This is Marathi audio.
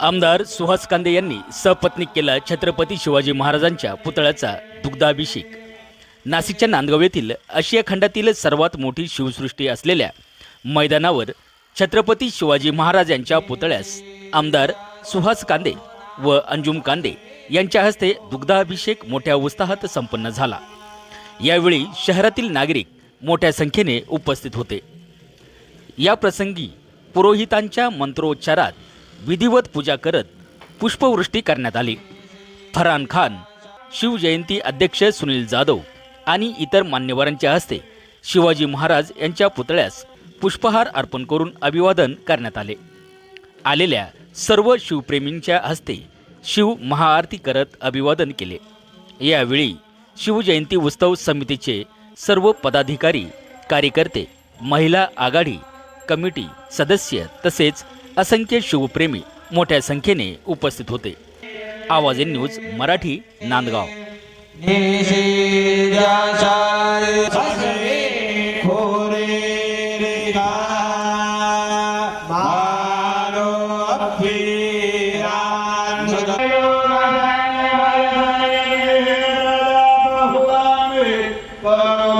आमदार सुहास कांदे यांनी सपत्नीक केला छत्रपती शिवाजी महाराजांच्या पुतळ्याचा दुग्धाभिषेक. नाशिकच्या नांदगाव येथील आशिया खंडातील सर्वात मोठी शिवसृष्टी असलेल्या मैदानावर छत्रपती शिवाजी महाराज यांच्या पुतळ्यास आमदार सुहास कांदे व अंजुम कांदे यांच्या हस्ते दुग्धाभिषेक मोठ्या उत्साहात संपन्न झाला. यावेळी शहरातील नागरिक मोठ्या संख्येने उपस्थित होते. या प्रसंगी पुरोहितांच्या मंत्रोच्चारात विधिवत पूजा करत पुष्पवृष्टी करण्यात आली. फरहान खान शिवजयंती अध्यक्ष सुनील जाधव आणि इतर मान्यवरांच्या हस्ते शिवाजी महाराज यांच्या पुतळ्यास पुष्पहार अर्पण करून अभिवादन करण्यात आले. आलेल्या सर्व शिवप्रेमींच्या हस्ते शिव महाआरती करत अभिवादन केले. यावेळी शिवजयंती उत्सव समितीचे सर्व पदाधिकारी कार्यकर्ते महिला आघाडी कमिटी सदस्य तसेच असंख्य शिवप्रेमी मोठ्या संख्येने उपस्थित होते आवाज इन न्यूज मराठी नांदगाव मानो